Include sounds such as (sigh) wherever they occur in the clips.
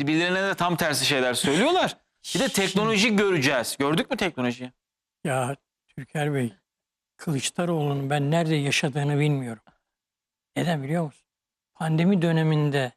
Birbirlerine de tam tersi şeyler söylüyorlar. Bir de teknoloji göreceğiz. Gördük mü teknolojiyi? Ya Türker Bey, Kılıçdaroğlu'nun ben nerede yaşadığını bilmiyorum. Neden biliyor musun? Pandemi döneminde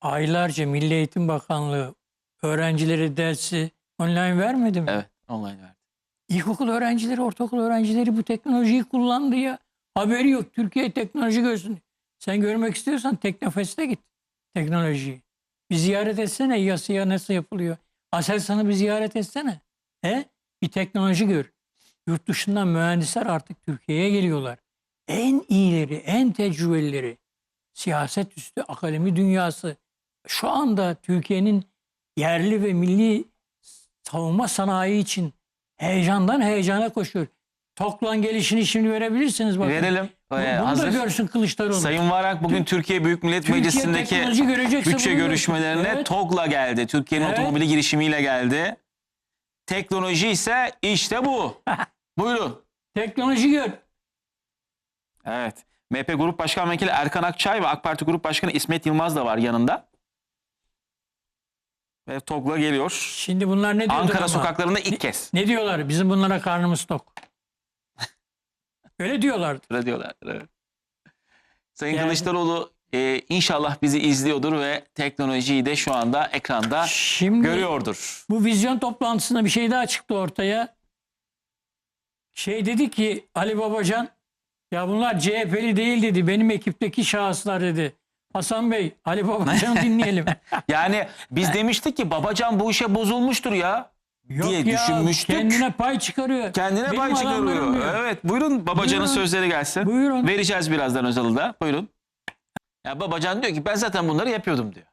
aylarca Milli Eğitim Bakanlığı öğrencilere dersi online vermedi mi? Evet. Online verdi. İlkokul öğrencileri, ortaokul öğrencileri bu teknolojiyi kullandı ya. Haberi yok. Türkiye teknoloji görsün. Sen görmek istiyorsan Teknofest'e git teknolojiyi. Bir ziyaret etsene yasaya nasıl yapılıyor. Aselsan'ı bir ziyaret etsene. He? Bir teknoloji gör. Yurt dışından mühendisler artık Türkiye'ye geliyorlar. En iyileri, en tecrübelileri, siyaset üstü akademi dünyası şu anda Türkiye'nin yerli ve milli savunma sanayi için heyecandan heyecana koşuyor. Toklan gelişini şimdi verebilirsiniz bakın. Verelim. Ee, Bunu da hazır. görsün Kılıçdaroğlu. Sayın Varank bugün Türkiye Büyük Millet Türkiye Meclisi'ndeki bütçe görüşmelerine Evet. TOG'la geldi. Türkiye'nin Evet. otomobili girişimiyle geldi. Teknoloji ise işte bu. (laughs) Buyurun. Teknoloji gör. Evet. MHP Grup Başkan Vekili Erkan Akçay ve AK Parti Grup Başkanı İsmet Yılmaz da var yanında. Ve TOG'la geliyor. Şimdi bunlar ne diyorlar Ankara ama? sokaklarında ilk kez. Ne diyorlar? Bizim bunlara karnımız tok. Öyle diyorlardı. Öyle diyorlar. Evet. Sayın Yani- Kılıçdaroğlu e, inşallah bizi izliyordur ve teknolojiyi de şu anda ekranda Şimdi görüyordur. bu vizyon toplantısında bir şey daha çıktı ortaya. Şey dedi ki Ali Babacan ya bunlar CHP'li değil dedi. Benim ekipteki şahıslar dedi. Hasan Bey Ali Babacan'ı (laughs) dinleyelim. Yani biz demiştik ki Babacan bu işe bozulmuştur ya. Yok diye ya, düşünmüştük. Kendine pay çıkarıyor. Kendine Benim pay çıkarıyor. Evet buyurun Babacan'ın Buyurun. sözleri gelsin. Buyurun. Vereceğiz birazdan Özal'ı da. Buyurun. Ya Babacan diyor ki ben zaten bunları yapıyordum diyor.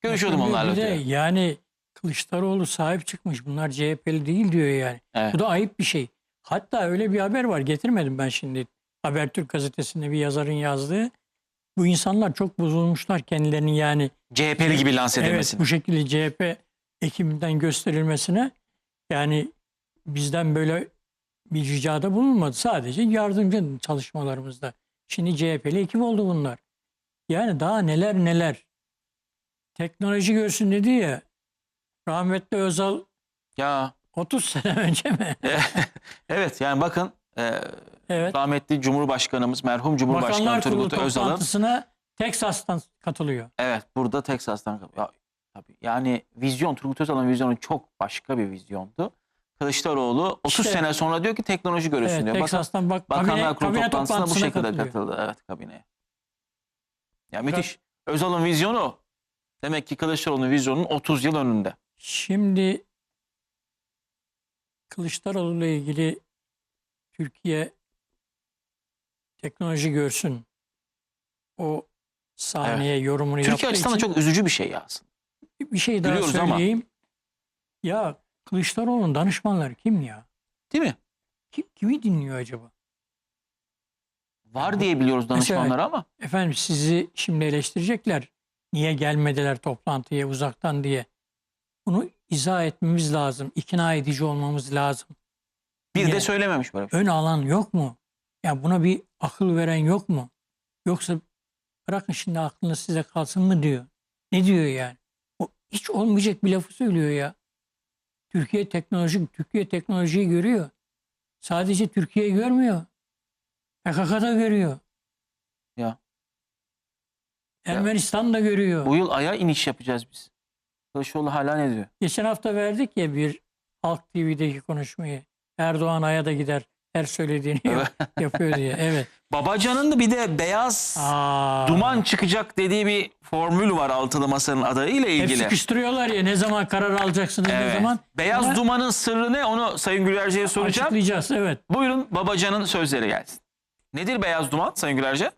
Görüşüyordum de- onlarla diyor. Yani Kılıçdaroğlu sahip çıkmış. Bunlar CHP'li değil diyor yani. Evet. Bu da ayıp bir şey. Hatta öyle bir haber var. Getirmedim ben şimdi. Habertürk gazetesinde bir yazarın yazdığı. Bu insanlar çok bozulmuşlar kendilerini yani. CHP'li gibi lanse Evet edilmesini. bu şekilde CHP ekibinden gösterilmesine yani bizden böyle bir ricada bulunmadı. Sadece yardımcı çalışmalarımızda. Şimdi CHP'li ekip oldu bunlar. Yani daha neler neler. Teknoloji görsün dedi ya. Rahmetli Özal Ya 30 sene (laughs) önce mi? (laughs) evet yani bakın e, Evet. rahmetli Cumhurbaşkanımız merhum Cumhurbaşkanı Bakanlar Turgut Özal'ın Teksas'tan katılıyor. evet burada Teksas'tan ya, tabii yani vizyon Turgut Özal'ın vizyonu çok başka bir vizyondu. Kılıçdaroğlu 30 İşte- sene sonra diyor ki teknoloji görürsün Evet, diyor. Bakın, Teksas'tan bak Bakanlar kabine, Kurulu kabine toplantısına bu şekilde katılıyor. katıldı. Evet kabineye. Ya müthiş. Özal'ın vizyonu. Demek ki Kılıçdaroğlu'nun vizyonunun 30 yıl önünde. Şimdi Kılıçdaroğlu ile ilgili Türkiye teknoloji görsün. O sahneye yorumunu Türkiye açısından da için çok üzücü bir şey aslında. Bir şey daha Biliyoruz ama. söyleyeyim. Ya Kılıçdaroğlu'nun danışmanları kim ya? Değil mi? Kim, kimi dinliyor acaba? Var diye biliyoruz danışmanları ama. Efendim sizi şimdi eleştirecekler. Niye gelmediler toplantıya uzaktan diye. Bunu izah etmemiz lazım. ikna edici olmamız lazım. Bir de söylememiş böyle bir şey. Ön alan yok mu? Ya buna bir akıl veren yok mu? Yoksa bırakın şimdi aklınız size kalsın mı diyor. Ne diyor yani? Hiç olmayacak bir lafı söylüyor ya. Türkiye teknoloji, Türkiye teknolojiyi görüyor. Sadece Türkiye görmüyor. PKK'da görüyor. Ya. Ermenistan da görüyor. Bu yıl Ay'a iniş yapacağız biz. Kılıçdaroğlu hala ne diyor? Geçen hafta verdik ya bir Halk TV'deki konuşmayı. Erdoğan Ay'a da gider. Her söylediğini yap- (laughs) yapıyor diye. Evet. Babacan'ın da bir de beyaz Aa, duman çıkacak dediği bir formül var altılı masanın adayıyla Hep ilgili. sıkıştırıyorlar ya ne zaman karar alacaksınız ne Evet. zaman. Beyaz Ama dumanın sırrı ne onu Sayın Gülerce'ye soracağım. Açıklayacağız evet. Buyurun Babacan'ın sözleri gelsin. Nedir beyaz duman Sayın Gülerce?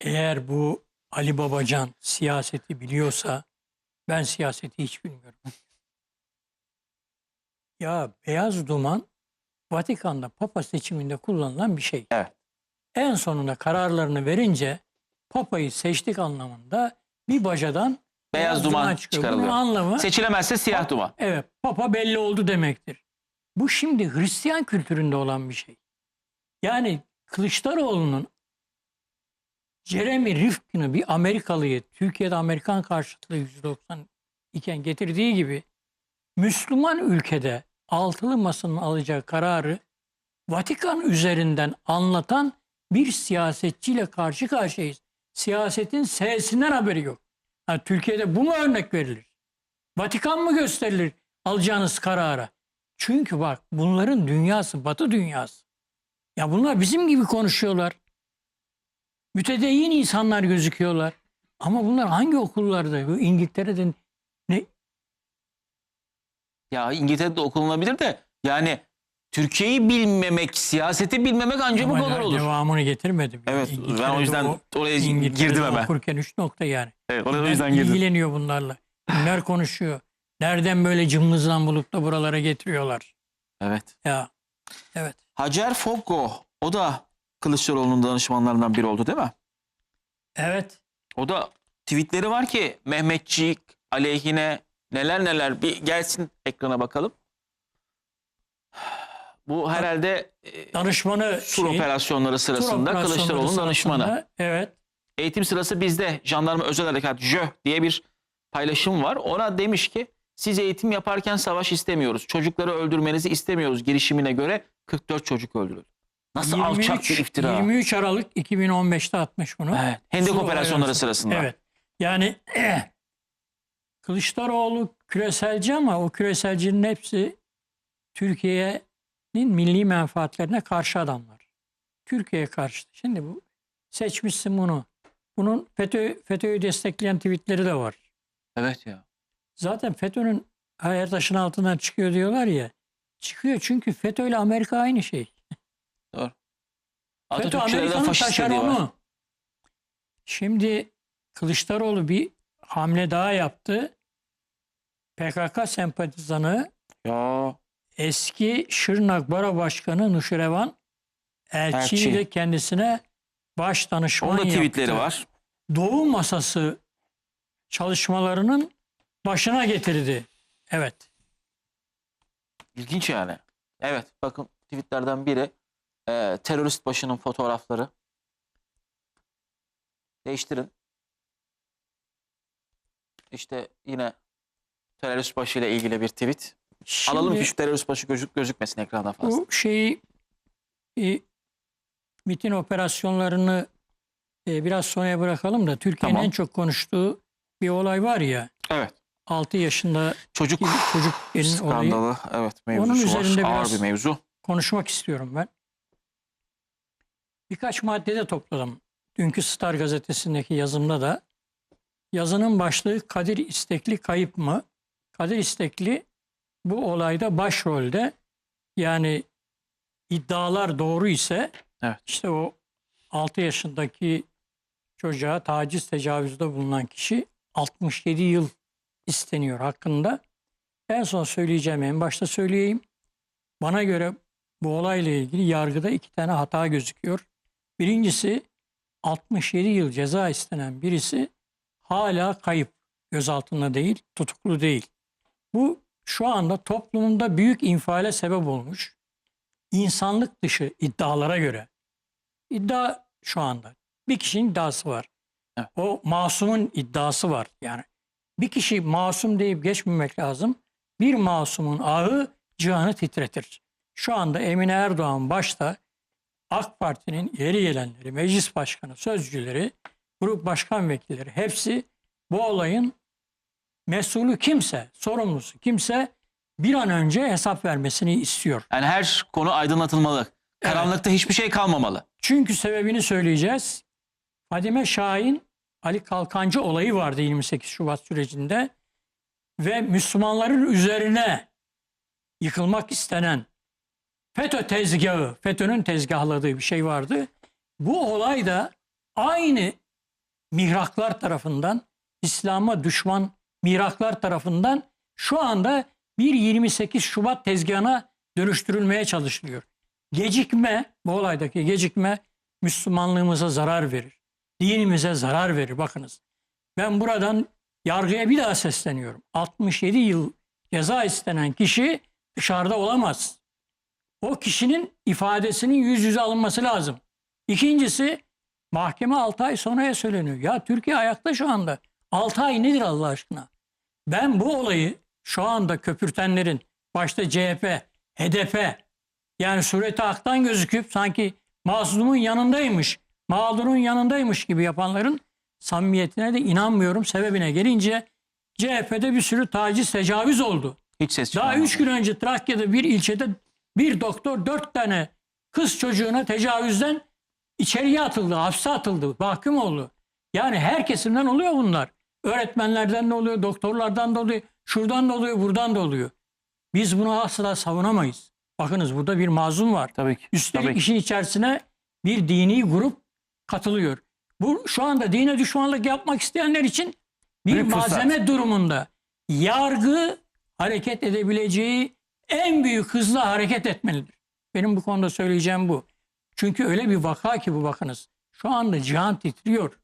Eğer bu Ali Babacan siyaseti biliyorsa ben siyaseti hiç bilmiyorum. (laughs) ya beyaz duman Vatikan'da Papa seçiminde kullanılan bir şey. Evet. En sonunda kararlarını verince Papa'yı seçtik anlamında bir bacadan Beyaz duman çıkıyor. çıkarılıyor. Bunun anlamı Seçilemezse siyah duman. Evet, Papa belli oldu demektir. Bu şimdi Hristiyan kültüründe olan bir şey. Yani Kılıçdaroğlu'nun Jeremy Rifkin'i bir Amerikalıyı Türkiye'de Amerikan karşıtlığı 190 iken getirdiği gibi Müslüman ülkede altılı masanın alacağı kararı Vatikan üzerinden anlatan bir siyasetçiyle karşı karşıyayız. Siyasetin S'sinden haberi yok. Ha, Türkiye'de bu mu örnek verilir? Vatikan mı gösterilir alacağınız karara? Çünkü bak bunların dünyası batı dünyası. Ya bunlar bizim gibi konuşuyorlar. Mütedeyyin insanlar gözüküyorlar. Ama bunlar hangi okullarda? Bu İngiltere'de ne? Ya İngiltere'de okunulabilir de yani Türkiye'yi bilmemek, siyaseti bilmemek ancak bu Ama kadar olur. Devamını getirmedim. Evet ben o yüzden oraya girdim hemen. okurken üç nokta yani. Evet, oraya o yüzden girdim. ilgileniyor bunlarla. Kimler konuşuyor? Nereden böyle cımbızdan bulup da buralara getiriyorlar? Evet. Ya evet. Hacer Foggo o da Kılıçdaroğlu'nun danışmanlarından biri oldu değil mi? Evet. O da tweetleri var ki Mehmetçik aleyhine neler neler bir gelsin ekrana bakalım. Bu herhalde e, Danışmanı sur şey, operasyonları tur sırasında Kılıçdaroğlu'nun danışmanı. Evet. Eğitim sırası bizde jandarma özel harekat JÖH diye bir paylaşım var. Ona demiş ki siz eğitim yaparken savaş istemiyoruz. Çocukları öldürmenizi istemiyoruz girişimine göre 44 çocuk öldürüldü. Nasıl alçak bir iftira. 23 Aralık 2015'te atmış bunu. Evet. Hendek operasyonları sırasında. Evet. Yani (clears throat) Kılıçdaroğlu küreselci ama o küreselcinin hepsi Türkiye'nin milli menfaatlerine karşı adamlar. Türkiye'ye karşı. Şimdi bu seçmişsin bunu. Bunun FETÖ, FETÖ'yü destekleyen tweetleri de var. Evet ya. Zaten FETÖ'nün ayar taşın altından çıkıyor diyorlar ya. Çıkıyor çünkü FETÖ ile Amerika aynı şey. FETÖ Atatürkçülerden Amerika'nın taşeronu. Şimdi Kılıçdaroğlu bir hamle daha yaptı. PKK sempatizanı Ya eski Şırnak Bara Başkanı Nuşirevan Elçi'yi Elçi. de kendisine baş danışman onun da tweetleri yaptı. var. Doğu Masası çalışmalarının başına getirdi. Evet. İlginç yani. Evet bakın tweetlerden biri e, terörist başının fotoğrafları. Değiştirin. İşte yine terörist başı ile ilgili bir tweet. Alalım Şimdi- ki şu terörist başı gözük, gözükmesin ekranda fazla. Bu şeyi e, MIT'in operasyonlarını e, biraz sonraya bırakalım da Türkiye'nin Tamam. en çok konuştuğu bir olay var ya Evet. 6 yaşında Çocuk çocuk olayı skandalı. Evet mevzusu üzerinde var. Ağır biraz- bir mevzu. konuşmak istiyorum ben. Birkaç maddede topladım. Dünkü Star gazetesindeki yazımda da yazının başlığı Kadir İstekli kayıp mı? Kadir İstekli bu olayda başrolde yani iddialar doğru ise Evet. işte o 6 yaşındaki çocuğa taciz tecavüzde bulunan kişi 67 yıl isteniyor hakkında. En son söyleyeceğim en başta söyleyeyim. Bana göre bu olayla ilgili yargıda iki tane hata gözüküyor. Birincisi 67 yıl ceza istenen birisi hala kayıp. Gözaltında değil, tutuklu değil. Bu şu anda toplumda büyük infiale sebep olmuş. İnsanlık dışı iddialara göre. İddia şu anda. Bir kişinin iddiası var. Evet. O masumun iddiası var. Yani bir kişi masum deyip geçmemek lazım. Bir masumun ağı cihanı titretir. Şu anda Emine Erdoğan başta AK Parti'nin ileri gelenleri, meclis başkanı, sözcüleri, grup başkan vekilleri hepsi bu olayın mesulü kimse, sorumlusu kimse bir an önce hesap vermesini istiyor. Yani her konu aydınlatılmalı. Karanlıkta hiçbir şey kalmamalı. Çünkü sebebini söyleyeceğiz. Fadime Şahin, Ali Kalkancı olayı vardı 28 Şubat sürecinde ve Müslümanların üzerine yıkılmak istenen FETÖ tezgahı, FETÖ'nün tezgahladığı bir şey vardı. Bu olay da aynı mihraklar tarafından, İslam'a düşman mihraklar tarafından şu anda bir 28 Şubat tezgahına dönüştürülmeye çalışılıyor. Gecikme, bu olaydaki gecikme Müslümanlığımıza zarar verir. Dinimize zarar verir. Bakınız ben buradan yargıya bir daha sesleniyorum. 67 yıl ceza istenen kişi dışarıda olamaz. O kişinin ifadesinin yüz yüze alınması lazım. İkincisi Mahkeme 6 ay sonraya söyleniyor. Ya Türkiye ayakta şu anda. 6 ay nedir Allah aşkına? Ben bu olayı şu anda köpürtenlerin başta CHP, HDP yani sureti aktan gözüküp sanki mazlumun yanındaymış, mağdurun yanındaymış gibi yapanların samimiyetine de inanmıyorum. Sebebine gelince CHP'de bir sürü taciz, tecavüz oldu. Hiç ses Daha üç gün önce Trakya'da bir ilçede bir doktor dört tane kız çocuğuna tecavüzden içeriye atıldı, hapse atıldı, mahkum oldu. Yani her kesimden oluyor bunlar. Öğretmenlerden de oluyor, doktorlardan da oluyor, şuradan da oluyor, buradan da oluyor. Biz bunu asla savunamayız. Bakınız burada bir mazlum var. Tabii ki. Üstelik Tabii işin içerisine bir dini grup katılıyor. Bu şu anda dine düşmanlık yapmak isteyenler için bir Büyük fırsat. malzeme durumunda yargı hareket edebileceği en büyük hızla hareket etmelidir. Benim bu konuda söyleyeceğim bu. Çünkü öyle bir vaka ki bu bakınız. Şu anda cihan titriyor.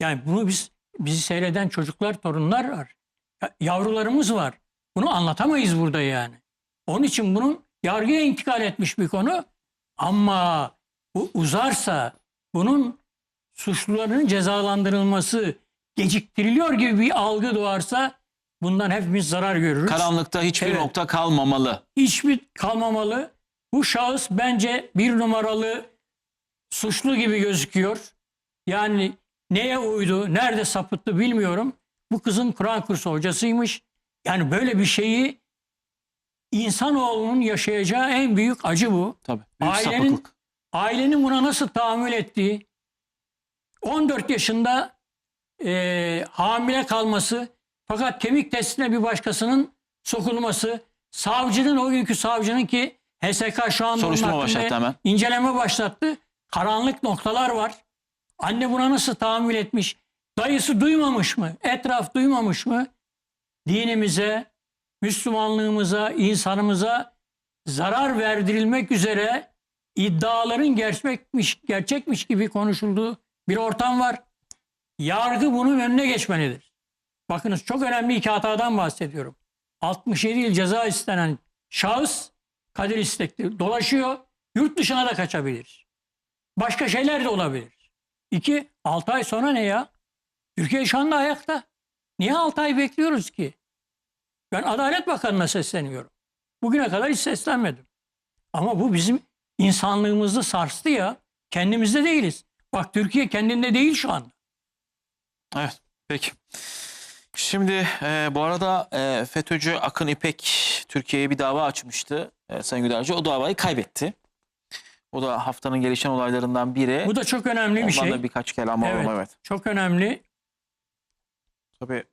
Yani bunu biz bizi seyreden çocuklar, torunlar var. Ya- Yavrularımız var. Bunu anlatamayız burada yani. Onun için bunun yargıya intikal etmiş bir konu. Ama bu uzarsa bunun suçluların cezalandırılması geciktiriliyor gibi bir algı doğarsa bundan hepimiz zarar görürüz. Karanlıkta hiçbir Evet. nokta kalmamalı. Hiçbir kalmamalı. Bu şahıs bence bir numaralı suçlu gibi gözüküyor. Yani neye uydu, nerede sapıttı bilmiyorum. Bu kızın Kur'an kursu hocasıymış. Yani böyle bir şeyi insanoğlunun yaşayacağı en büyük acı bu. Tabii. Büyük Ailenin- sapıklık. Ailenin buna nasıl tahammül ettiği, 14 yaşında eee, hamile kalması, fakat kemik testine bir başkasının sokulması, savcının o günkü savcının ki HSK şu anda Soruşturma onun başlattı hemen. inceleme başlattı. Karanlık noktalar var. Anne buna nasıl tahammül etmiş? Dayısı duymamış mı? Etraf duymamış mı? Dinimize, Müslümanlığımıza, insanımıza zarar verdirilmek üzere iddiaların gerçekmiş, gerçekmiş gibi konuşulduğu bir ortam var. Yargı bunun önüne geçmelidir. Bakınız çok önemli iki hatadan bahsediyorum. 67 yıl ceza istenen şahıs kadir istekli dolaşıyor. Yurt dışına da kaçabilir. Başka şeyler de olabilir. İki, 6 ay sonra ne ya? Türkiye şu anda ayakta. Niye 6 ay bekliyoruz ki? Ben Adalet Bakanı'na sesleniyorum. Bugüne kadar hiç seslenmedim. Ama bu bizim insanlığımızı sarstı ya. Kendimizde değiliz. Bak Türkiye kendinde değil şu anda. Evet. Peki. Şimdi e, bu arada e, FETÖ'cü Akın İpek Türkiye'ye bir dava açmıştı e, Sayın Gülerci. O davayı kaybetti. O da haftanın gelişen olaylarından biri. Bu da çok önemli bir Ondan şey. da birkaç kelam alalım Evet. evet. Çok önemli. Tabii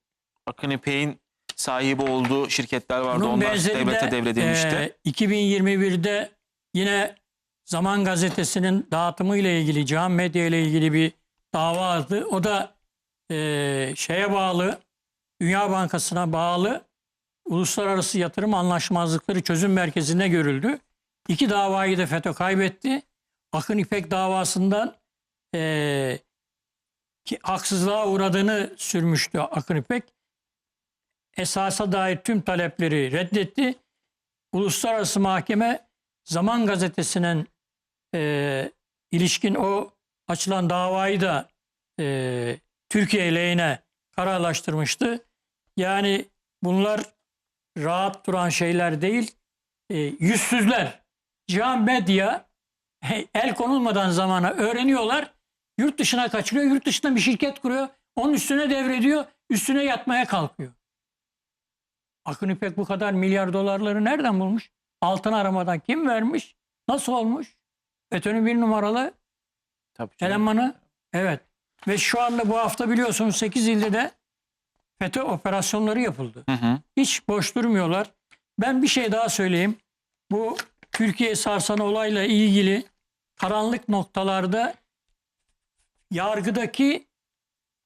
Akın İpek'in sahibi olduğu şirketler vardı. Bunun Onlar devlete de, devredilmişti. e, 2021'de yine Zaman Gazetesi'nin dağıtımı ile ilgili, Can Medya ile ilgili bir dava aldı. O da e, şeye bağlı, Dünya Bankası'na bağlı Uluslararası Yatırım Anlaşmazlıkları Çözüm Merkezi'nde görüldü. İki davayı da FETÖ kaybetti. Akın İpek davasından e, ki haksızlığa uğradığını sürmüştü Akın İpek esasa dair tüm talepleri reddetti. Uluslararası Mahkeme Zaman Gazetesi'nin e, ilişkin o açılan davayı da e, Türkiye lehine kararlaştırmıştı. Yani bunlar rahat duran şeyler değil, e, yüzsüzler. Cihan Medya el konulmadan zamana öğreniyorlar, yurt dışına kaçırıyor, yurt dışında bir şirket kuruyor, onun üstüne devrediyor, üstüne yatmaya kalkıyor. Akın İpek bu kadar milyar dolarları nereden bulmuş? Altın aramadan kim vermiş? Nasıl olmuş? FETÖ'nün bir numaralı Tabii elemanı. Evet. Ve şu anda bu hafta biliyorsunuz 8 ilde de FETÖ operasyonları yapıldı. Hı hı. Hiç boş durmuyorlar. Ben bir şey daha söyleyeyim. Bu Türkiye sarsan olayla ilgili karanlık noktalarda yargıdaki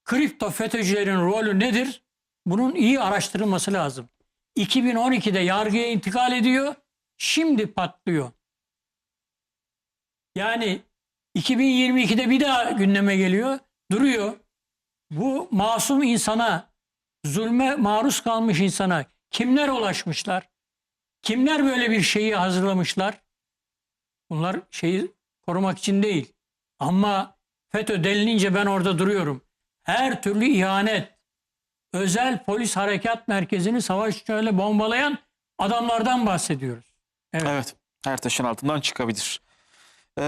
kripto FETÖ'cülerin rolü nedir? Bunun iyi araştırılması lazım. 2012'de yargıya intikal ediyor. Şimdi patlıyor. Yani 2022'de bir daha gündeme geliyor. Duruyor. Bu masum insana, zulme maruz kalmış insana kimler ulaşmışlar? Kimler böyle bir şeyi hazırlamışlar? Bunlar şeyi korumak için değil. Ama FETÖ denilince ben orada duruyorum. Her türlü ihanet, özel polis harekat merkezini savaş uçağıyla bombalayan adamlardan bahsediyoruz. Evet. Her taşın altından çıkabilir. Ee,